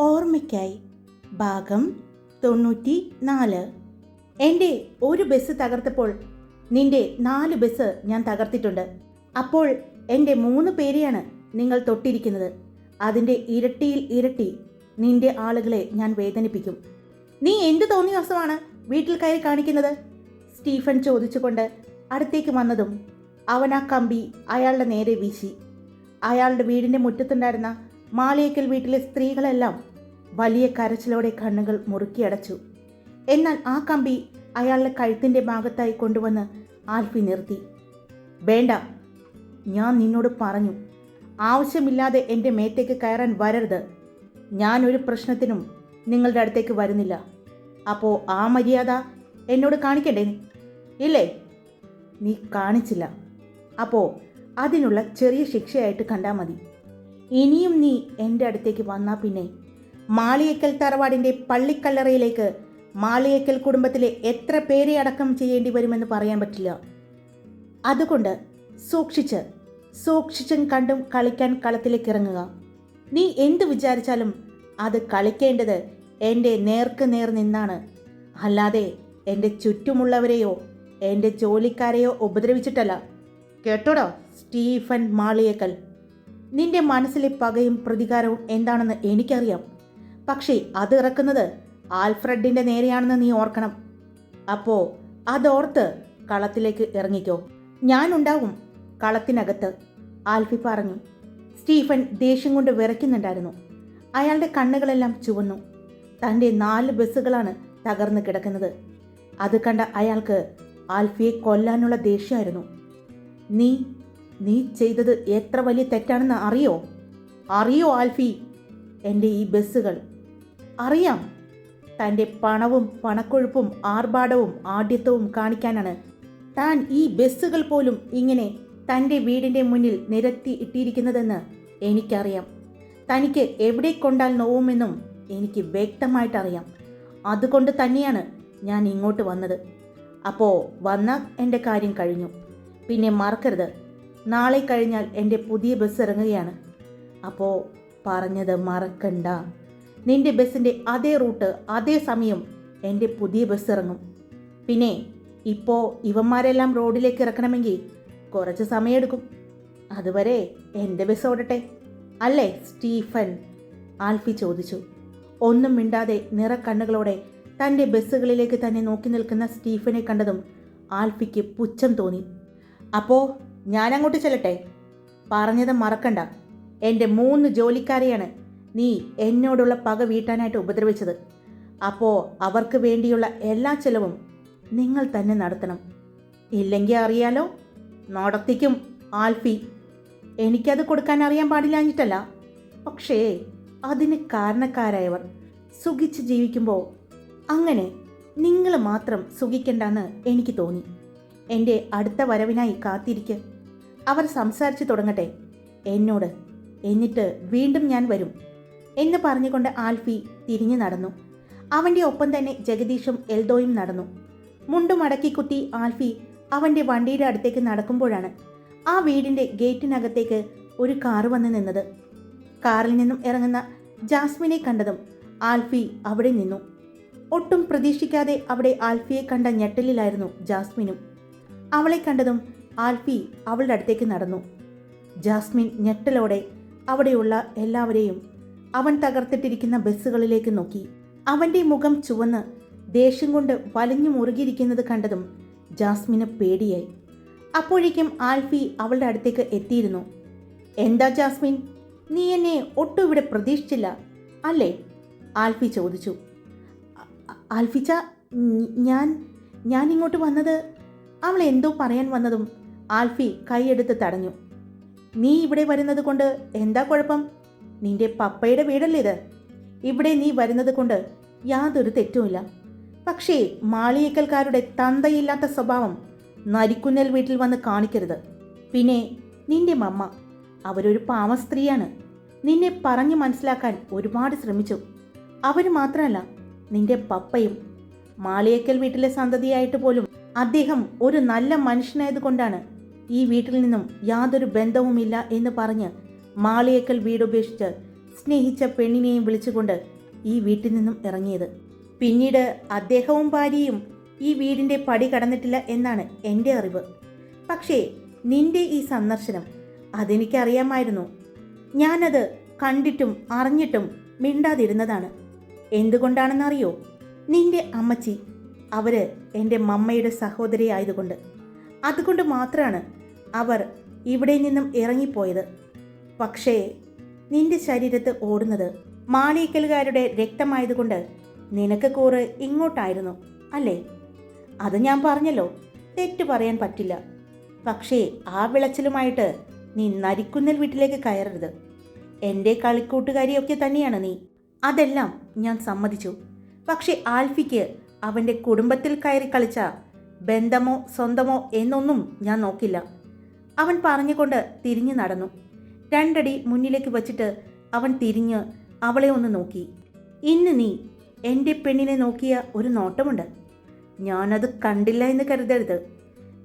ഓർമ്മയ്ക്കായി. ഭാഗം തൊണ്ണൂറ്റി നാല് എന്റെ ഒരു ബസ് തകർത്തപ്പോൾ നിന്റെ നാല് ബസ് ഞാൻ തകർത്തിട്ടുണ്ട്. അപ്പോൾ എന്റെ മൂന്ന് പേരെയാണ് നിങ്ങൾ തൊട്ടിരിക്കുന്നത്. അതിന്റെ ഇരട്ടിയിൽ ഇരട്ടി നിന്റെ ആളുകളെ ഞാൻ വേദനിപ്പിക്കും. നീ എന്ത് തോന്നിയ ദിവസമാണ് വീട്ടിൽ കയറി കാണിക്കുന്നത്? സ്റ്റീഫൻ ചോദിച്ചുകൊണ്ട് അടുത്തേക്ക് വന്നതും അവൻ ആ കമ്പി അയാളുടെ നേരെ വീശി. അയാളുടെ വീടിന്റെ മുറ്റത്തുണ്ടായിരുന്ന മാളിയേക്കൽ വീട്ടിലെ സ്ത്രീകളെല്ലാം വലിയ കരച്ചിലോടെ കണ്ണുകൾ മുറുക്കിയടച്ചു എന്നാൽ ആ കമ്പി അയാളുടെ കഴുത്തിന്റെ ഭാഗത്തായി കൊണ്ടുവന്ന് ആൽഫി നിർത്തി. വേണ്ട ഞാൻ നിന്നോട് പറഞ്ഞു. ആവശ്യമില്ലാതെ എന്റെ മേത്തേക്ക് കയറാൻ വരരുത്. ഞാനൊരു പ്രശ്നത്തിനും നിങ്ങളുടെ അടുത്തേക്ക് വരുന്നില്ല. അപ്പോൾ ആ മര്യാദ എന്നോട് കാണിക്കണ്ടേ? ഇല്ലേ? നീ കാണിച്ചില്ല. അപ്പോൾ അതിനുള്ള ചെറിയ ശിക്ഷയായിട്ട് കണ്ടാൽ മതി. ഇനിയും നീ എന്റെ അടുത്തേക്ക് വന്നാൽ പിന്നെ മാളിയേക്കൽ തറവാടിന്റെ പള്ളിക്കല്ലറയിലേക്ക് മാളിയേക്കൽ കുടുംബത്തിലെ എത്ര പേരെ അടക്കം ചെയ്യേണ്ടി വരുമെന്ന് പറയാൻ പറ്റില്ല. അതുകൊണ്ട് സൂക്ഷിച്ച് സൂക്ഷിച്ചും കണ്ടും കളിക്കാൻ കളത്തിലേക്ക് ഇറങ്ങുക. നീ എന്ത് വിചാരിച്ചാലും അത് കളിക്കേണ്ടത് എന്റെ നേർക്ക് നേർ നിന്നാണ്. അല്ലാതെ എന്റെ ചുറ്റുമുള്ളവരെയോ എന്റെ ജോലിക്കാരെയോ ഉപദ്രവിച്ചിട്ടല്ല. കേട്ടോടോ സ്റ്റീഫൻ മാളിയേക്കൽ? നിന്റെ മനസ്സിലെ പകയും പ്രതികാരവും എന്താണെന്ന് എനിക്കറിയാം. പക്ഷേ അത് ഇറക്കുന്നത് ആൽഫ്രഡിന്റെ നേരെയാണെന്ന് നീ ഓർക്കണം. അപ്പോൾ അതോർത്ത് കളത്തിലേക്ക് ഇറങ്ങിക്കോ. ഞാനുണ്ടാവും കളത്തിനകത്ത് ആൽഫി പറഞ്ഞു. സ്റ്റീഫൻ ദേഷ്യം കൊണ്ട് വിറയ്ക്കുന്നുണ്ടായിരുന്നു. അയാളുടെ കണ്ണുകളെല്ലാം ചുവന്നു. തന്റെ നാല് ബസ്സുകളാണ് തകർന്നു കിടക്കുന്നത്. അത് കണ്ട അയാൾക്ക് ആൽഫിയെ കൊല്ലാനുള്ള ദേഷ്യമായിരുന്നു. നീ നീ ചെയ്തത് എത്ര വലിയ തെറ്റാണെന്ന് അറിയോ? അറിയോ ആൽഫി? എന്റെ ഈ ബസ്സുകൾ. അറിയാം. തന്റെ പണവും പണക്കൊഴുപ്പും ആർഭാടവും ആഢ്യത്വവും കാണിക്കാനാണ് താൻ ഈ ബസ്സുകൾ പോലും ഇങ്ങനെ തന്റെ വീടിന്റെ മുന്നിൽ നിരത്തി ഇട്ടിരിക്കുന്നതെന്ന് എനിക്കറിയാം. തനിക്ക് എവിടെ കൊണ്ടാൽ നോവുമെന്നും എനിക്ക് വ്യക്തമായിട്ടറിയാം. അതുകൊണ്ട് തന്നെയാണ് ഞാൻ ഇങ്ങോട്ട് വന്നത്. അപ്പോൾ വന്ന എന്റെ കാര്യം കഴിഞ്ഞു. പിന്നെ മറക്കരുത്. നാളെ കഴിഞ്ഞാൽ എന്റെ പുതിയ ബസ് ഇറങ്ങുകയാണ്. അപ്പോൾ പറഞ്ഞത് മറക്കണ്ട. നിന്റെ ബസ്സിന്റെ അതേ റൂട്ട് അതേ സമയം എന്റെ പുതിയ ബസ് ഇറങ്ങും പിന്നെ ഇപ്പോൾ ഇവന്മാരെല്ലാം റോഡിലേക്ക് ഇറക്കണമെങ്കിൽ കുറച്ച് സമയമെടുക്കും അതുവരെ എന്റെ ബസ് ഓടട്ടെ. അല്ലേ സ്റ്റീഫൻ? ആൽഫി ചോദിച്ചു. ഒന്നും മിണ്ടാതെ നിറക്കണ്ണുകളോടെ തന്റെ ബസ്സുകളിലേക്ക് തന്നെ നോക്കി നിൽക്കുന്ന സ്റ്റീഫനെ കണ്ടതും ആൽഫിക്ക് പുച്ഛം തോന്നി. അപ്പോൾ ഞാനങ്ങോട്ട് ചെല്ലട്ടെ? പറഞ്ഞത് മറക്കണ്ട. എന്റെ മൂന്ന് ജോലിക്കാരെയാണ് നീ എന്നോടുള്ള പക വീട്ടാനായിട്ട് ഉപദ്രവിച്ചത്. അപ്പോൾ അവർക്ക് വേണ്ടിയുള്ള എല്ലാ ചെലവും നിങ്ങൾ തന്നെ നടത്തണം. ഇല്ലെങ്കിൽ അറിയാലോ? നടത്തിക്കും ആൽഫി. എനിക്കത് കൊടുക്കാൻ അറിയാൻ പാടില്ലാഞ്ഞിട്ടല്ല. പക്ഷേ അതിന് കാരണക്കാരായവർ സുഖിച്ച് ജീവിക്കുമ്പോൾ അങ്ങനെ നിങ്ങൾ മാത്രം സുഖിക്കണ്ടെന്ന് എനിക്ക് തോന്നി. എന്റെ അടുത്ത വരവിനായി കാത്തിരിക്ക്. അവർ സംസാരിച്ചു തുടങ്ങട്ടെ. എന്നോട് എന്നിട്ട് വീണ്ടും ഞാൻ വരും. എന്ന് പറഞ്ഞുകൊണ്ട് ആൽഫി തിരിഞ്ഞു നടന്നു. അവന്റെ ഒപ്പം തന്നെ ജഗദീഷും എൽദോയും നടന്നു. മുണ്ടു മടക്കി കുത്തി ആൽഫി അവന്റെ വണ്ടിയുടെ അടുത്തേക്ക് നടക്കുമ്പോഴാണ് ആ വീടിന്റെ ഗേറ്റിനകത്തേക്ക് ഒരു കാറ് വന്ന് നിന്നത്. കാറിൽ നിന്നും ഇറങ്ങുന്ന ജാസ്മിനെ കണ്ടതും ആൽഫി അവിടെ നിന്നു. ഒട്ടും പ്രതീക്ഷിക്കാതെ അവിടെ ആൽഫിയെ കണ്ട ഞെട്ടലിലായിരുന്നു ജാസ്മിനും. അവളെ കണ്ടതും ആൽഫി അവളുടെ അടുത്തേക്ക് നടന്നു. ജാസ്മിൻ ഞെട്ടലോടെ അവിടെയുള്ള എല്ലാവരെയും അവൻ തകർത്തിട്ടിരിക്കുന്ന ബസ്സുകളിലേക്ക് നോക്കി. അവന്റെ മുഖം ചുവന്ന് ദേഷ്യം കൊണ്ട് വലിഞ്ഞു മുറുകിയിരിക്കുന്നത് കണ്ടതും ജാസ്മിന് പേടിയായി. അപ്പോഴേക്കും ആൽഫി അവളുടെ അടുത്തേക്ക് എത്തിയിരുന്നു. എന്താ ജാസ്മിൻ? നീ എന്നെ ഒട്ടും ഇവിടെ പ്രതീക്ഷിച്ചില്ല അല്ലേ? ആൽഫി ചോദിച്ചു. "അ- അ- ആൽഫിച്ച ഞാൻ ഞാൻ ഇങ്ങോട്ട് വന്നത്? അവൾ എന്തോ പറയാൻ വന്നതും ആൽഫി കൈയെടുത്ത് തടഞ്ഞു. നീ ഇവിടെ വരുന്നത് കൊണ്ട് എന്താ കുഴപ്പം? നിന്റെ പപ്പയുടെ വീടല്ലേ ഇത്? ഇവിടെ നീ വരുന്നത് കൊണ്ട് യാതൊരു തെറ്റുമില്ല. പക്ഷേ മാളിയേക്കൽക്കാരുടെ തന്തയില്ലാത്ത സ്വഭാവം നരിക്കുന്നൽ വീട്ടിൽ വന്ന് കാണിക്കരുത്. പിന്നെ നിന്റെ മമ്മ അവരൊരു പാവ സ്ത്രീയാണ് നിന്നെ പറഞ്ഞു മനസ്സിലാക്കാൻ ഒരുപാട് ശ്രമിച്ചു. അവർ മാത്രമല്ല നിന്റെ പപ്പയും മാളിയേക്കൽ വീട്ടിലെ സന്തതിയായിട്ട് പോലും അദ്ദേഹം ഒരു നല്ല മനുഷ്യനായതുകൊണ്ടാണ് ഈ വീട്ടിൽ നിന്നും യാതൊരു ബന്ധവുമില്ല എന്ന് പറഞ്ഞ് മാളിയേക്കൽ വീടുപേക്ഷിച്ച് സ്നേഹിച്ച പെണ്ണിനെയും വിളിച്ചുകൊണ്ട് ഈ വീട്ടിൽ നിന്നും ഇറങ്ങിയത്. പിന്നീട് അദ്ദേഹവും ഭാര്യയും ഈ വീടിന്റെ പടി കടന്നിട്ടില്ല എന്നാണ് എന്റെ അറിവ്. പക്ഷേ നിന്റെ ഈ സന്ദർശനം അതെനിക്കറിയാമായിരുന്നു. ഞാനത് കണ്ടിട്ടും അറിഞ്ഞിട്ടും മിണ്ടാതിരുന്നതാണ്. എന്തുകൊണ്ടാണെന്നറിയോ? നിന്റെ അമ്മച്ചി അവർ എന്റെ മമ്മയുടെ സഹോദരി ആയതുകൊണ്ട് അതുകൊണ്ട് മാത്രമാണ് അവർ ഇവിടെ നിന്നും ഇറങ്ങിപ്പോയത്. പക്ഷേ നിന്റെ ശരീരത്ത് ഓടുന്നത് മാളീക്കലുകാരുടെ രക്തമായതുകൊണ്ട് നിനക്ക് കൂറ് ഇങ്ങോട്ടായിരുന്നു അല്ലേ? അത് ഞാൻ പറഞ്ഞല്ലോ തെറ്റു പറയാൻ പറ്റില്ല. പക്ഷേ ആ വിളച്ചിലുമായിട്ട് നീ നരിക്കുന്നൽ വീട്ടിലേക്ക് കയറരുത്. എന്റെ കളിക്കൂട്ടുകാരിയൊക്കെ തന്നെയാണ് നീ. അതെല്ലാം ഞാൻ സമ്മതിച്ചു. പക്ഷേ ആൽഫിക്ക് അവന്റെ കുടുംബത്തിൽ കയറി കളിച്ച ബന്ധമോ സ്വന്തമോ എന്നൊന്നും ഞാൻ നോക്കില്ല. അവൻ പറഞ്ഞുകൊണ്ട് തിരിഞ്ഞു നടന്നു. രണ്ടടി മുന്നിലേക്ക് വച്ചിട്ട് അവൻ തിരിഞ്ഞ് അവളെ ഒന്ന് നോക്കി. ഇന്ന് നീ എന്റെ പെണ്ണിനെ നോക്കിയ ഒരു നോട്ടമുണ്ട്. ഞാനത് കണ്ടില്ല എന്ന് കരുതരുത്.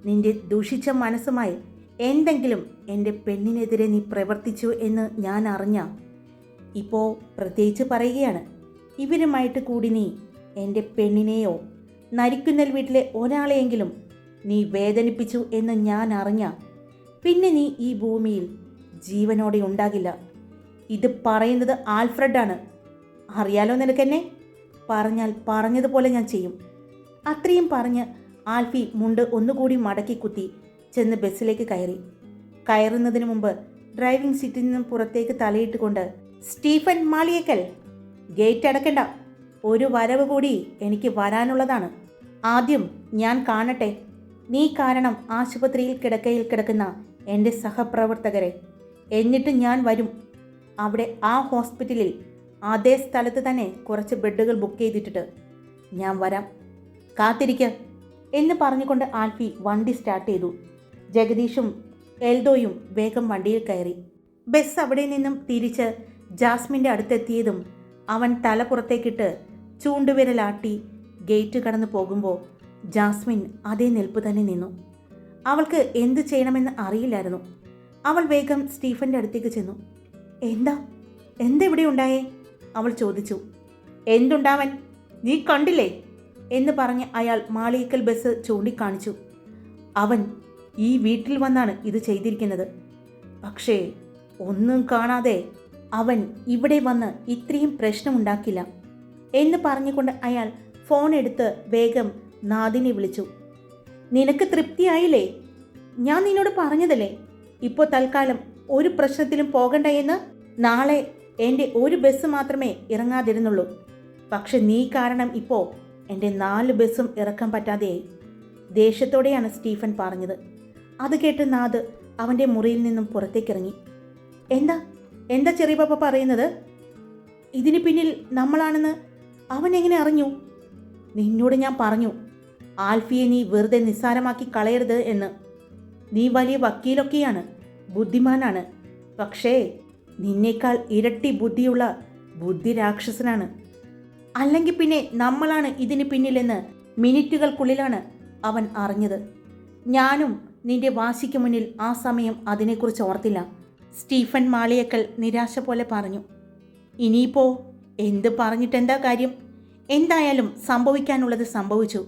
നിന്റെ ദൂഷിച്ച മനസ്സുമായി എന്തെങ്കിലും എന്റെ പെണ്ണിനെതിരെ നീ പ്രവർത്തിച്ചു എന്ന് ഞാൻ അറിഞ്ഞ ഇപ്പോൾ പ്രത്യേകിച്ച് പറയുകയാണ്. ഇവരുമായിട്ട് കൂടി നീ എന്റെ പെണ്ണിനെയോ നരിക്കുന്നൽ വീട്ടിലെ ഒരാളെയെങ്കിലും നീ വേദനിപ്പിച്ചു എന്ന് ഞാൻ അറിഞ്ഞ. പിന്നെ നീ ഈ ഭൂമിയിൽ ജീവനോടെ ഉണ്ടാകില്ല. ഇത് പറയുന്നത് ആൽഫ്രഡാണ്. അറിയാലോ നിനക്കെന്നെ? പറഞ്ഞാൽ പറഞ്ഞതുപോലെ ഞാൻ ചെയ്യും. അത്രയും പറഞ്ഞ് ആൽഫി മുണ്ട് ഒന്നുകൂടി മടക്കി കുത്തി ചെന്ന് ബസ്സിലേക്ക് കയറി. കയറുന്നതിന് മുമ്പ് ഡ്രൈവിംഗ് സീറ്റിൽ നിന്നും പുറത്തേക്ക് തലയിട്ടുകൊണ്ട് സ്റ്റീഫൻ മാളിയേക്കൽ. ഗേറ്റ് അടക്കണ്ട. ഒരു വരവ് കൂടി എനിക്ക് വരാനുള്ളതാണ്. ആദ്യം ഞാൻ കാണട്ടെ. നീ കാരണം ആശുപത്രിയിൽ കിടക്കയിൽ കിടക്കുന്ന എന്റെ സഹപ്രവർത്തകരെ. എന്നിട്ട് ഞാൻ വരും. അവിടെ ആ ഹോസ്പിറ്റലിൽ അതേ സ്ഥലത്ത് തന്നെ കുറച്ച് ബെഡുകൾ ബുക്ക് ചെയ്തിട്ടിട്ട് ഞാൻ വരാം. കാത്തിരിക്ക എന്ന് പറഞ്ഞുകൊണ്ട് ആൽഫി വണ്ടി സ്റ്റാർട്ട് ചെയ്തു. ജഗദീഷും എൽദോയും വേഗം വണ്ടിയിൽ കയറി. ബസ് അവിടെ നിന്നും തിരിച്ച് ജാസ്മിന്റെ അടുത്തെത്തിയതും അവൻ തല പുറത്തേക്കിട്ട് ചൂണ്ടുവിരലാട്ടി ഗേറ്റ് കടന്നു പോകുമ്പോൾ ജാസ്മിൻ അതേ നിൽപ്പ് തന്നെ നിന്നു. അവൾക്ക് എന്ത് ചെയ്യണമെന്ന് അറിയില്ലായിരുന്നു. അവൾ വേഗം സ്റ്റീഫന്റെ അടുത്തേക്ക് ചെന്നു. എന്താ? എന്താ ഇവിടെ ഉണ്ടായേ? അവൾ ചോദിച്ചു. എന്തുണ്ടാവൻ? നീ കണ്ടില്ലേ? എന്ന് പറഞ്ഞ് അയാൾ മാളിയേക്കൽ ബസ് ചൂണ്ടിക്കാണിച്ചു. അവൻ ഈ വീട്ടിൽ വന്നാണ് ഇത് ചെയ്തിരിക്കുന്നത്. പക്ഷേ ഒന്നും കാണാതെ അവൻ ഇവിടെ വന്ന് ഇത്രയും പ്രശ്നമുണ്ടാക്കില്ല. എന്ന് പറഞ്ഞുകൊണ്ട് അയാൾ ഫോൺ എടുത്ത് വേഗം നാദിനെ വിളിച്ചു. നിനക്ക് തൃപ്തിയായില്ലേ? ഞാൻ നിന്നോട് പറഞ്ഞതല്ലേ? ഇപ്പോൾ തൽക്കാലം ഒരു പ്രശ്നത്തിലും പോകണ്ട എന്ന് നാളെ എന്റെ ഒരു ബസ് മാത്രമേ ഇറങ്ങാതിരുന്നുള്ളൂ. പക്ഷെ നീ കാരണം ഇപ്പോൾ എന്റെ നാല് ബസ്സും ഇറക്കാൻ പറ്റാതെയായി ദേഷ്യത്തോടെയാണ് സ്റ്റീഫൻ പറഞ്ഞത്. അത് കേട്ട് നാദ് അവന്റെ മുറിയിൽ നിന്നും പുറത്തേക്കിറങ്ങി. എന്താ? എന്താ ചെറിയ പപ്പ പറയുന്നത്? ഇതിന് പിന്നിൽ നമ്മളാണെന്ന് അവൻ എങ്ങനെ അറിഞ്ഞു? നിന്നോട് ഞാൻ പറഞ്ഞു. ആൽഫിയെ നീ വെറുതെ നിസ്സാരമാക്കി കളയരുത് എന്ന്. നീ വലിയ വക്കീലൊക്കെയാണ്. ബുദ്ധിമാനാണ്. പക്ഷേ നിന്നേക്കാൾ ഇരട്ടി ബുദ്ധിയുള്ള ബുദ്ധി രാക്ഷസനാണ് അല്ലെങ്കിൽ പിന്നെ നമ്മളാണ് ഇതിന് പിന്നിലെന്ന് മിനിറ്റുകൾക്കുള്ളിലാണ് അവൻ അറിഞ്ഞത്. ഞാനും നിന്റെ വാശിക്ക് മുന്നിൽ ആ സമയം അതിനെക്കുറിച്ച് ഓർത്തില്ല. സ്റ്റീഫൻ മാളിയക്കൽ നിരാശ പോലെ പറഞ്ഞു. ഇനിയിപ്പോ എന്ത് പറഞ്ഞിട്ടെന്താ കാര്യം? എന്തായാലും സംഭവിക്കാനുള്ളത് സംഭവിച്ചു.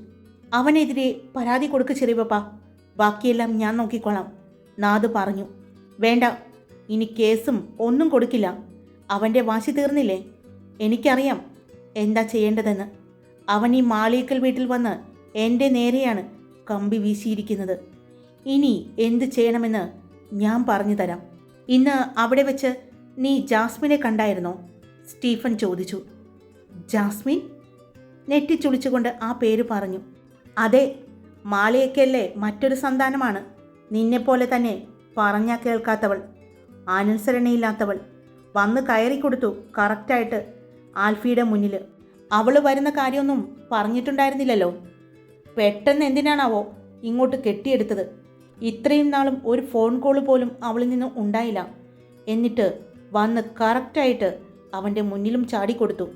അവനെതിരെ പരാതി കൊടുക്ക് ചെറിയപ്പ ബാക്കിയെല്ലാം ഞാൻ നോക്കിക്കോളാം. നാദ് പറഞ്ഞു. വേണ്ട ഇനി കേസും ഒന്നും കൊടുക്കില്ല. അവന്റെ വാശി തീർന്നില്ലേ? എനിക്കറിയാം എന്താ ചെയ്യേണ്ടതെന്ന്. അവൻ ഈ മാളിയക്കൽ വീട്ടിൽ വന്ന് എന്റെ നേരെയാണ് കമ്പി വീശിയിരിക്കുന്നത്. ഇനി എന്ത് ചെയ്യണമെന്ന് ഞാൻ പറഞ്ഞു തരാം. ഇന്ന് അവിടെ വെച്ച് നീ ജാസ്മിനെ കണ്ടായിരുന്നോ? സ്റ്റീഫൻ ചോദിച്ചു. ജാസ്മിൻ? നെറ്റിച്ചുളിച്ചുകൊണ്ട് ആ പേര് പറഞ്ഞു. അതെ മാളിയക്കല്ലേ മറ്റൊരു സന്താനമാണ്. നിന്നെപ്പോലെ തന്നെ പറഞ്ഞാൽ കേൾക്കാത്തവൾ. അനുസരണയില്ലാത്തവൾ വന്ന് കയറി കൊടുത്തു കറക്റ്റായിട്ട് ആൽഫിയുടെ മുന്നിൽ അവൾ വരുന്ന കാര്യമൊന്നും പറഞ്ഞിട്ടുണ്ടായിരുന്നില്ലല്ലോ. പെട്ടെന്ന് എന്തിനാണാവോ ഇങ്ങോട്ട് കെട്ടിയെടുത്തത്. ഇത്രയും നാളും ഒരു ഫോൺ കോൾ പോലും അവളിൽ നിന്നും ഉണ്ടായില്ല. എന്നിട്ട് വന്ന് കറക്റ്റായിട്ട് അവന്റെ മുന്നിലും ചാടിക്കൊടുത്തു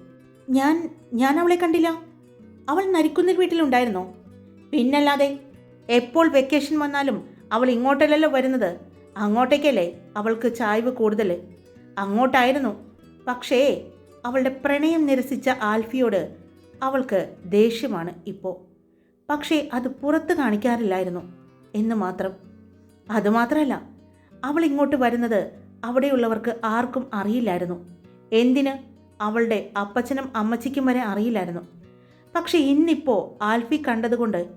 ഞാൻ ഞാൻ അവളെ കണ്ടില്ല. അവൾ നരിക്കുന്നിൽ വീട്ടിലുണ്ടായിരുന്നോ? പിന്നല്ലാതെ എപ്പോൾ വെക്കേഷൻ വന്നാലും അവൾ ഇങ്ങോട്ടല്ലല്ലോ വരുന്നത്. അങ്ങോട്ടേക്കല്ലേ? അവൾക്ക് ചായ്വ് കൂടുതൽ അങ്ങോട്ടായിരുന്നു. പക്ഷേ അവളുടെ പ്രണയം നിരസിച്ച ആൽഫിയോട് അവൾക്ക് ദേഷ്യമാണ് ഇപ്പോൾ പക്ഷേ അത് പുറത്ത് കാണിക്കാറില്ലായിരുന്നു എന്ന് മാത്രം. അതുമാത്രമല്ല അവൾ ഇങ്ങോട്ട് വരുന്നത് അവിടെയുള്ളവർക്ക് ആർക്കും അറിയില്ലായിരുന്നു. എന്തിന്? അവളുടെ അപ്പച്ചനും അമ്മച്ചിക്കും വരെ അറിയില്ലായിരുന്നു. പക്ഷെ ഇന്നിപ്പോൾ ആൽഫി കണ്ടതുകൊണ്ട്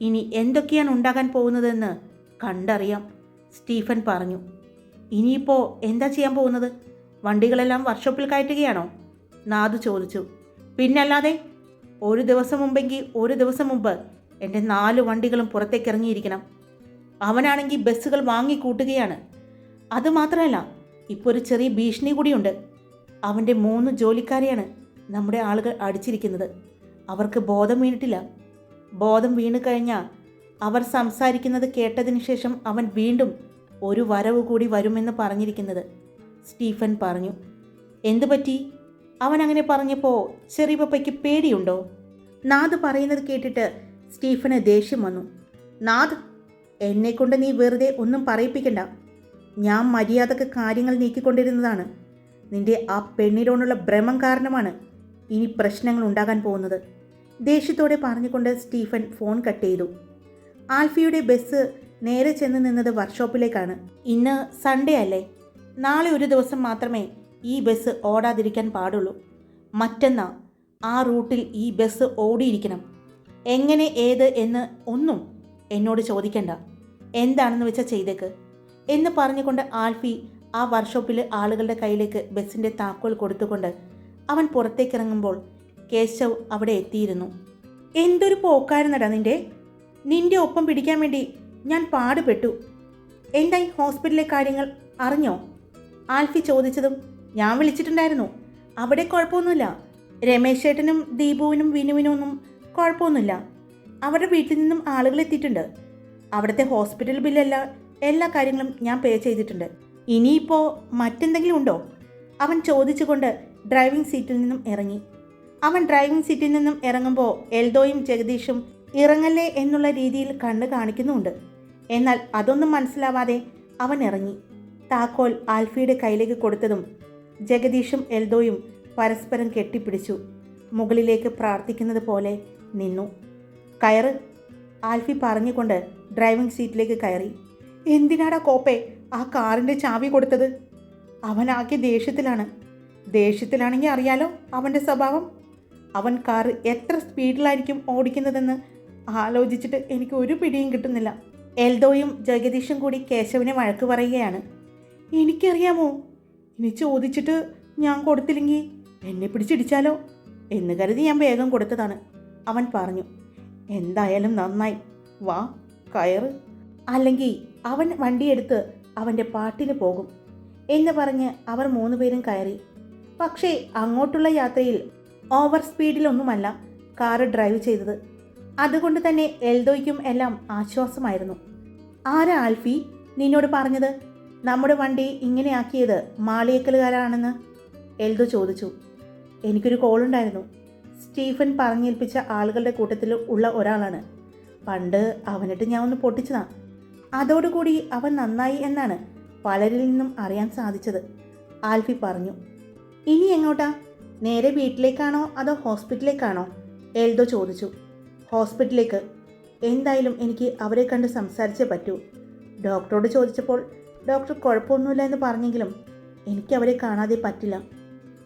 ഇനി എന്തൊക്കെയാണ് ഉണ്ടാകാൻ പോകുന്നതെന്ന് കണ്ടറിയാം. സ്റ്റീഫൻ പറഞ്ഞു. ഇനിയിപ്പോൾ എന്താ ചെയ്യാൻ പോകുന്നത്? വണ്ടികളെല്ലാം വർക്ക്ഷോപ്പിൽ കയറ്റുകയാണോ? നാദു ചോദിച്ചു. പിന്നല്ലാതെ ഒരു ദിവസം മുമ്പെങ്കിൽ ഒരു ദിവസം മുമ്പ് എന്റെ നാല് വണ്ടികളും പുറത്തേക്ക് ഇറങ്ങിയിരിക്കണം. അവനാണെങ്കിൽ ബസ്സുകൾ വാങ്ങിക്കൂട്ടുകയാണ് അതുമാത്രമല്ല ഇപ്പോൾ ഒരു ചെറിയ ഭീഷണി കൂടിയുണ്ട്. അവന്റെ മൂന്ന് ജോലിക്കാരെയാണ് നമ്മുടെ ആളുകൾ അടിച്ചിരിക്കുന്നത്. അവർക്ക് ബോധം വീണിട്ടില്ല. ബോധം വീണ് കഴിഞ്ഞാൽ അവർ സംസാരിക്കുന്നത് കേട്ടതിന് ശേഷം അവൻ വീണ്ടും ഒരു വരവ് കൂടി വരുമെന്ന് പറഞ്ഞിരിക്കുന്നത് സ്റ്റീഫൻ പറഞ്ഞു. എന്തു പറ്റി? അവൻ അങ്ങനെ പറഞ്ഞപ്പോൾ ചെറിയ പപ്പയ്ക്ക് പേടിയുണ്ടോ? നാദ് പറയുന്നത് കേട്ടിട്ട് സ്റ്റീഫന് ദേഷ്യം വന്നു. നാദ് എന്നെക്കൊണ്ട് നീ വെറുതെ ഒന്നും പറയിപ്പിക്കണ്ട. ഞാൻ മര്യാദയ്ക്ക് കാര്യങ്ങൾ നീക്കിക്കൊണ്ടിരുന്നതാണ്. നിന്റെ ആ പെണ്ണിനോടുള്ള ഭ്രമം കാരണമാണ് ഇനി പ്രശ്നങ്ങൾ ഉണ്ടാകാൻ പോകുന്നത്. ദേഷ്യത്തോടെ പറഞ്ഞുകൊണ്ട് സ്റ്റീഫൻ ഫോൺ കട്ട് ചെയ്തു. ആൽഫിയുടെ ബസ് നേരെ ചെന്ന് നിന്നത് വർക്ക്ഷോപ്പിലേക്കാണ്. ഇന്ന് സൺഡേ അല്ലേ? നാളെ ഒരു ദിവസം മാത്രമേ ഈ ബസ് ഓടാതിരിക്കാൻ പാടുള്ളൂ. മറ്റെന്നാ ആ റൂട്ടിൽ ഈ ബസ് ഓടിയിരിക്കണം. എങ്ങനെ ഏത് എന്ന് ഒന്നും എന്നോട് ചോദിക്കണ്ട. എന്താണെന്ന് വെച്ചാൽ ചെയ്തേക്ക്. എന്ന് പറഞ്ഞുകൊണ്ട് ആൽഫി ആ വർക്ക്ഷോപ്പിൽ ആളുകളുടെ കയ്യിലേക്ക് ബസ്സിന്റെ താക്കോൽ കൊടുത്തുകൊണ്ട് അവൻ പുറത്തേക്കിറങ്ങുമ്പോൾ കേശവ് അവിടെ എത്തിയിരുന്നു. എന്തൊരു പോക്കായിരുന്നടാ നിന്റെ നിന്റെ ഒപ്പം പിടിക്കാൻ വേണ്ടി ഞാൻ പാടുപെട്ടു. എന്തായി ഹോസ്പിറ്റലിലെ കാര്യങ്ങൾ അറിഞ്ഞോ? ആൽഫി ചോദിച്ചതും ഞാൻ വിളിച്ചിട്ടുണ്ടായിരുന്നു. അവിടെ കുഴപ്പമൊന്നുമില്ല. രമേശ് ചേട്ടനും ദീപുവിനും വിനുവിനും ഒന്നും കുഴപ്പമൊന്നുമില്ല. അവരുടെ വീട്ടിൽ നിന്നും ആളുകൾ എത്തിയിട്ടുണ്ട്. അവിടുത്തെ ഹോസ്പിറ്റൽ ബില്ലല്ല എല്ലാ കാര്യങ്ങളും ഞാൻ പേ ചെയ്തിട്ടുണ്ട്. ഇനിയിപ്പോൾ മറ്റെന്തെങ്കിലും ഉണ്ടോ? അവൻ ചോദിച്ചുകൊണ്ട് ഡ്രൈവിംഗ് സീറ്റിൽ നിന്നും ഇറങ്ങി. അവൻ ഡ്രൈവിംഗ് സീറ്റിൽ നിന്നും ഇറങ്ങുമ്പോൾ എൽദോയും ജഗദീഷും ഇറങ്ങല്ലേ എന്നുള്ള രീതിയിൽ കണ്ണ് കാണിക്കുന്നുണ്ട്. എന്നാൽ അതൊന്നും മനസ്സിലാവാതെ അവൻ ഇറങ്ങി. താക്കോൽ ആൽഫിയുടെ കയ്യിലേക്ക് കൊടുത്തതും ജഗദീഷും എൽദോയും പരസ്പരം കെട്ടിപ്പിടിച്ചു. മുകളിലേക്ക് പ്രാർത്ഥിക്കുന്നത് പോലെ നിന്നു. കയറ്. ആൽഫി പറഞ്ഞുകൊണ്ട് ഡ്രൈവിംഗ് സീറ്റിലേക്ക് കയറി. എന്തിനാടാ കോപ്പെ ആ കാറിന്റെ ചാവി കൊടുത്തത്? അവനാകെ ദേഷ്യത്തിലാണ്. ദേഷ്യത്തിലാണെങ്കിൽ അറിയാലോ അവന്റെ സ്വഭാവം. അവൻ കാർ എത്ര സ്പീഡിലായിരിക്കും ഓടിക്കുന്നതെന്ന് ആലോചിച്ചിട്ട് എനിക്ക് ഒരു പിടിയും കിട്ടുന്നില്ല. എൽദോയും ജഗദീഷും കൂടി കേശവനെ വഴക്ക് പറയുകയാണ്. എനിക്കറിയാമോ? ഇനി ചോദിച്ചിട്ട് ഞാൻ കൊടുത്തില്ലെങ്കിൽ എന്നെ പിടിച്ചിടിച്ചാലോ? എന്ന് കരുതി ഞാൻ വേഗം കൊടുത്തതാണ്. അവൻ പറഞ്ഞു എന്തായാലും നന്നായി. വാ കയറ്. അല്ലെങ്കിൽ അവൻ വണ്ടിയെടുത്ത് അവന്റെ പാട്ടിന് പോകും എന്ന് പറഞ്ഞ് അവർ മൂന്നുപേരും കയറി. പക്ഷേ അങ്ങോട്ടുള്ള യാത്രയിൽ ഓവർ സ്പീഡിലൊന്നുമല്ല കാറ് ഡ്രൈവ് ചെയ്തത്. അതുകൊണ്ട് തന്നെ എൽദോയ്ക്കും എല്ലാം ആശ്വാസമായിരുന്നു. ആരാ ആൽഫി? നിന്നോട് പറഞ്ഞത് നമ്മുടെ വണ്ടി ഇങ്ങനെയാക്കിയത് മാളിയേക്കലുകാരാണെന്ന്? എൽദോ ചോദിച്ചു. എനിക്കൊരു കോളുണ്ടായിരുന്നു. സ്റ്റീഫൻ പറഞ്ഞേൽപ്പിച്ച ആളുകളുടെ കൂട്ടത്തിൽ ഉള്ള ഒരാളാണ്. പണ്ട് അവനിട്ട് ഞാൻ ഒന്ന് പൊട്ടിച്ചതാ. അതോടുകൂടി അവൻ നന്നായി എന്നാണ് പലരിൽ നിന്നും അറിയാൻ സാധിച്ചത്. ആൽഫി പറഞ്ഞു. ഇനി എങ്ങോട്ടാ? നേരെ വീട്ടിലേക്കാണോ അതോ ഹോസ്പിറ്റലിലേക്കാണോ? എൽദോ ചോദിച്ചു. ഹോസ്പിറ്റലിലേക്ക്. എന്തായാലും എനിക്ക് അവരെ കണ്ട് സംസാരിച്ചേ പറ്റൂ. ഡോക്ടറോട് ചോദിച്ചപ്പോൾ ഡോക്ടർ കുഴപ്പമൊന്നുമില്ല എന്ന് പറഞ്ഞെങ്കിലും എനിക്ക് അവരെ കാണാതെ പറ്റില്ല.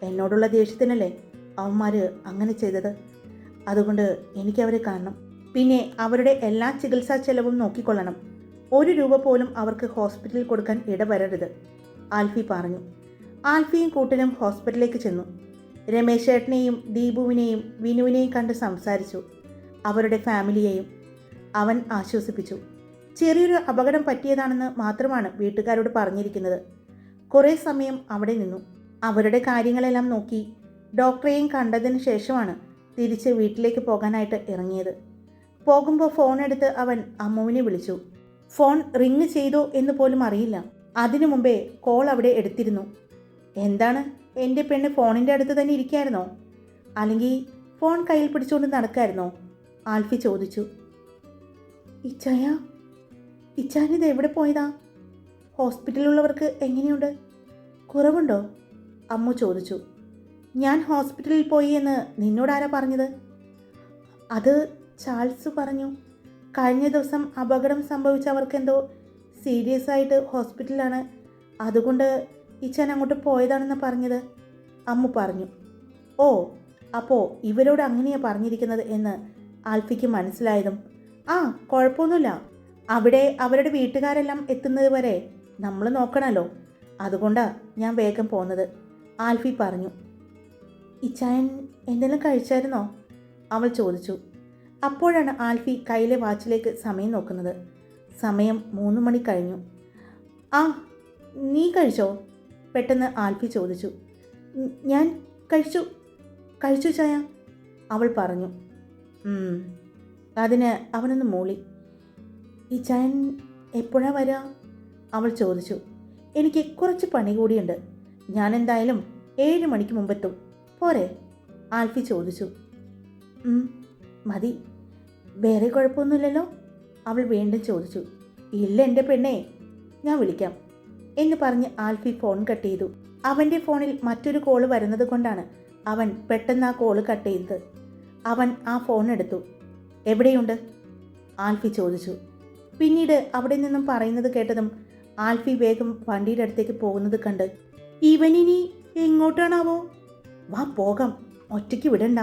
എന്നോടുള്ള ദേഷ്യത്തിനല്ലേ അവന്മാർ അങ്ങനെ ചെയ്തത്. അതുകൊണ്ട് എനിക്ക് അവരെ കാണണം. പിന്നെ അവരുടെ എല്ലാ ചികിത്സാ ചെലവും നോക്കിക്കൊള്ളണം. ഒരു രൂപ പോലും അവർക്ക് ഹോസ്പിറ്റലിൽ കൊടുക്കാൻ ഇടവരരുത് ആൽഫി പറഞ്ഞു. ആൽഫിയും കൂട്ടനും ഹോസ്പിറ്റലിലേക്ക് ചെന്നു. രമേശേട്ടനെയും ദീപുവിനെയും വിനുവിനെയും കണ്ട് സംസാരിച്ചു. അവരുടെ ഫാമിലിയെയും അവൻ ആശ്വസിപ്പിച്ചു. ചെറിയൊരു അപകടം പറ്റിയതാണെന്ന് മാത്രമാണ് വീട്ടുകാരോട് പറഞ്ഞിരിക്കുന്നത്. കുറേ സമയം അവിടെ നിന്നു. അവരുടെ കാര്യങ്ങളെല്ലാം നോക്കി ഡോക്ടറെയും കണ്ടതിന് ശേഷമാണ് തിരിച്ച് വീട്ടിലേക്ക് പോകാനായിട്ട് ഇറങ്ങിയത്. പോകുമ്പോൾ ഫോൺ എടുത്ത് അവൻ അമ്മുവിനെ വിളിച്ചു. ഫോൺ റിങ് ചെയ്തോ എന്ന് പോലും അറിയില്ല. അതിനു മുമ്പേ കോൾ അവിടെ എടുത്തിരുന്നു. എന്താണ്? എന്റെ പെണ്ണ് ഫോണിന്റെ അടുത്ത് തന്നെ ഇരിക്കായിരുന്നോ? അല്ലെങ്കിൽ ഫോൺ കയ്യിൽ പിടിച്ചുകൊണ്ട് നടക്കായിരുന്നോ? ആൽഫി ചോദിച്ചു. ഇച്ചായ ഇച്ചാനിത് എവിടെ പോയതാ? ഹോസ്പിറ്റലിലുള്ളവർക്ക് എങ്ങനെയുണ്ട്? കുറവുണ്ടോ? അമ്മു ചോദിച്ചു. ഞാൻ ഹോസ്പിറ്റലിൽ പോയി എന്ന് നിന്നോടാരാ പറഞ്ഞത്? അത് ചാൾസ് പറഞ്ഞു. കഴിഞ്ഞ ദിവസം അപകടം സംഭവിച്ചവർക്ക് എന്തോ സീരിയസ് ആയിട്ട് ഹോസ്പിറ്റലിലാണ്. അതുകൊണ്ട് ഇച്ചാൻ അങ്ങോട്ട് പോയതാണെന്ന് പറഞ്ഞത്? അമ്മു പറഞ്ഞു. ഓ അപ്പോൾ ഇവരോട് അങ്ങനെയാണ് പറഞ്ഞിരിക്കുന്നത് എന്ന് ആൽഫിക്ക് മനസ്സിലായതും ആ കുഴപ്പമൊന്നുമില്ല. അവിടെ അവരുടെ വീട്ടുകാരെല്ലാം എത്തുന്നത് വരെ നമ്മൾ നോക്കണമല്ലോ അതുകൊണ്ടാണ് ഞാൻ വേഗം പോന്നത് ആൽഫി പറഞ്ഞു. ഇച്ചായൻ എന്തെങ്കിലും കഴിച്ചായിരുന്നോ? അവൾ ചോദിച്ചു. അപ്പോഴാണ് ആൽഫി കയ്യിലെ വാച്ചിലേക്ക് സമയം നോക്കുന്നത്. സമയം മൂന്ന് മണി കഴിഞ്ഞു. ആ നീ കഴിച്ചോ? പെട്ടെന്ന് ആൽഫി ചോദിച്ചു. ഞാൻ കഴിച്ചു. കഴിച്ചു ചായ അവൾ പറഞ്ഞു. അതിന് അവനൊന്ന് മൂളി. ഈ ചായൻ എപ്പോഴാ വരാ? അവൾ ചോദിച്ചു. എനിക്ക് കുറച്ച് പണി കൂടിയുണ്ട്. ഞാൻ എന്തായാലും ഏഴ് മണിക്ക് മുമ്പെത്തും. പോരെ? ആൽഫി ചോദിച്ചു. "ഉം, മതി. വേറെ കുഴപ്പമൊന്നുമില്ലല്ലോ? അവൾ വീണ്ടും ചോദിച്ചു. ഇല്ല എന്റെ പെണ്ണേ. ഞാൻ വിളിക്കാം. എന്ന് പറഞ്ഞ് ആൽഫി ഫോൺ കട്ട് ചെയ്തു. അവന്റെ ഫോണിൽ മറ്റൊരു കോൾ വരുന്നത് കൊണ്ടാണ് അവൻ പെട്ടെന്ന് ആ കോൾ കട്ട് ചെയ്തത്. അവൻ ആ ഫോൺ എടുത്തു. എവിടെയുണ്ട്? ആൽഫി ചോദിച്ചു. പിന്നീട് അവിടെ നിന്നും പറയുന്നത് കേട്ടതും ആൽഫി വേഗം വണ്ടിയുടെ അടുത്തേക്ക് പോകുന്നത് കണ്ട് ഇവനിനി എങ്ങോട്ടാണാവോ? വാ പോകാം. ഒറ്റയ്ക്ക് വിടണ്ട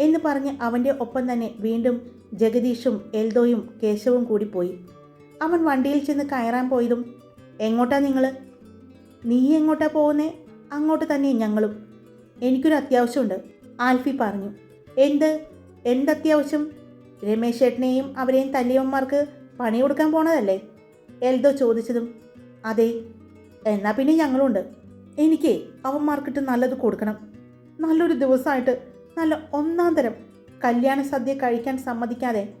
എന്ന് പറഞ്ഞ് അവന്റെ ഒപ്പം തന്നെ വീണ്ടും ജഗദീഷും എൽദോയും കേശവും കൂടി പോയി. അവൻ വണ്ടിയിൽ ചെന്ന് കയറാൻ പോയതും എങ്ങോട്ടാ നിങ്ങൾ നീ എങ്ങോട്ടാ പോകുന്നേ അങ്ങോട്ട് തന്നെ ഞങ്ങളും. എനിക്കൊരു അത്യാവശ്യമുണ്ട് ആൽഫി പറഞ്ഞു. എന്ത്? എന്തത്യാവശ്യം? രമേശ് ചേട്ടനെയും അവരെയും തല്ലിയമ്മമാർക്ക് പണി കൊടുക്കാൻ പോണതല്ലേ? എൽദോ ചോദിച്ചതും അതെ എന്നാൽ പിന്നെ ഞങ്ങളുണ്ട്. എനിക്ക് അവന്മാർക്കിട്ട് നല്ലത് കൊടുക്കണം. നല്ലൊരു ദിവസമായിട്ട് നല്ല ഒന്നാം തരം കല്യാണ സദ്യ കഴിക്കാൻ സമ്മതിക്കാതെ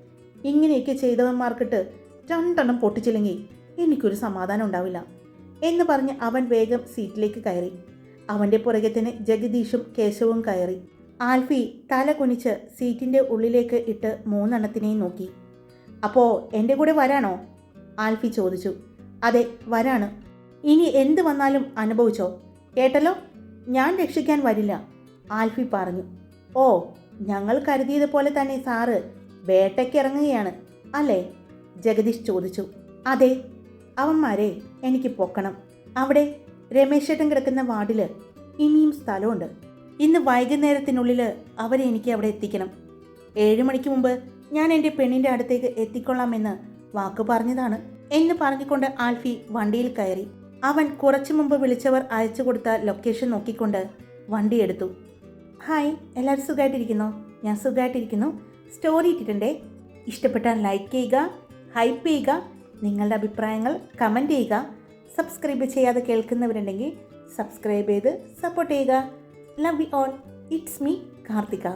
ഇങ്ങനെയൊക്കെ ചെയ്തവന്മാർക്കിട്ട് രണ്ടെണ്ണം പൊട്ടിച്ചില്ലെങ്കിൽ എനിക്കൊരു സമാധാനം ഉണ്ടാവില്ല എന്ന് പറഞ്ഞ് അവൻ വേഗം സീറ്റിലേക്ക് കയറി. അവന്റെ പുറകെ തന്നെ ജഗദീഷും കേശവും കയറി. ആൽഫി തല കുനിച്ച് സീറ്റിന്റെ ഉള്ളിലേക്ക് ഇട്ട് മൂന്നെണ്ണത്തിനെയും നോക്കി. അപ്പോൾ എന്റെ കൂടെ വരാണോ? ആൽഫി ചോദിച്ചു. അതെ വരാണ്. ഇനി എന്ത് വന്നാലും അനുഭവിച്ചോ. കേട്ടല്ലോ? ഞാൻ രക്ഷിക്കാൻ വരില്ല ആൽഫി പറഞ്ഞു. ഓ ഞങ്ങൾ കരുതിയത് പോലെ തന്നെ സാറ് വേട്ടയ്ക്ക് ഇറങ്ങുകയാണ് അല്ലേ? ജഗദീഷ് ചോദിച്ചു. അതെ അവന്മാരെ എനിക്ക് പൊക്കണം. അവിടെ രമേശേട്ടൻ കിടക്കുന്ന വാർഡിൽ ഇനിയും സ്ഥലമുണ്ട്. ഇന്ന് വൈകുന്നേരത്തിനുള്ളിൽ അവരെ എനിക്ക് അവിടെ എത്തിക്കണം. ഏഴ് മണിക്ക് മുമ്പ് ഞാൻ എന്റെ പെണ്ണിന്റെ അടുത്തേക്ക് എത്തിക്കൊള്ളാമെന്ന് വാക്ക് പറഞ്ഞതാണ് എന്ന് പറഞ്ഞുകൊണ്ട് ആൽഫി വണ്ടിയിൽ കയറി. അവൻ കുറച്ചു മുമ്പ് വിളിച്ചവർ അയച്ചു കൊടുത്ത ലൊക്കേഷൻ നോക്കിക്കൊണ്ട് വണ്ടി എടുത്തു. ഹായ് എല്ലാവരും സുഖമായിട്ടിരിക്കുന്നോ ഞാൻ സുഖമായിട്ടിരിക്കുന്നു സ്റ്റോറി ഇട്ടിട്ടുണ്ടേ. ഇഷ്ടപ്പെട്ടാൽ ലൈക്ക് ചെയ്യുക ഹൈപ്പ് ചെയ്യുക നിങ്ങളുടെ അഭിപ്രായങ്ങൾ കമന്റ് ചെയ്യുക. സബ്സ്ക്രൈബ് ചെയ്യാതെ കേൾക്കുന്നവരുണ്ടെങ്കിൽ സബ്സ്ക്രൈബ് ചെയ്ത് സപ്പോർട്ട് ചെയ്യുക. love you all it's me Karthika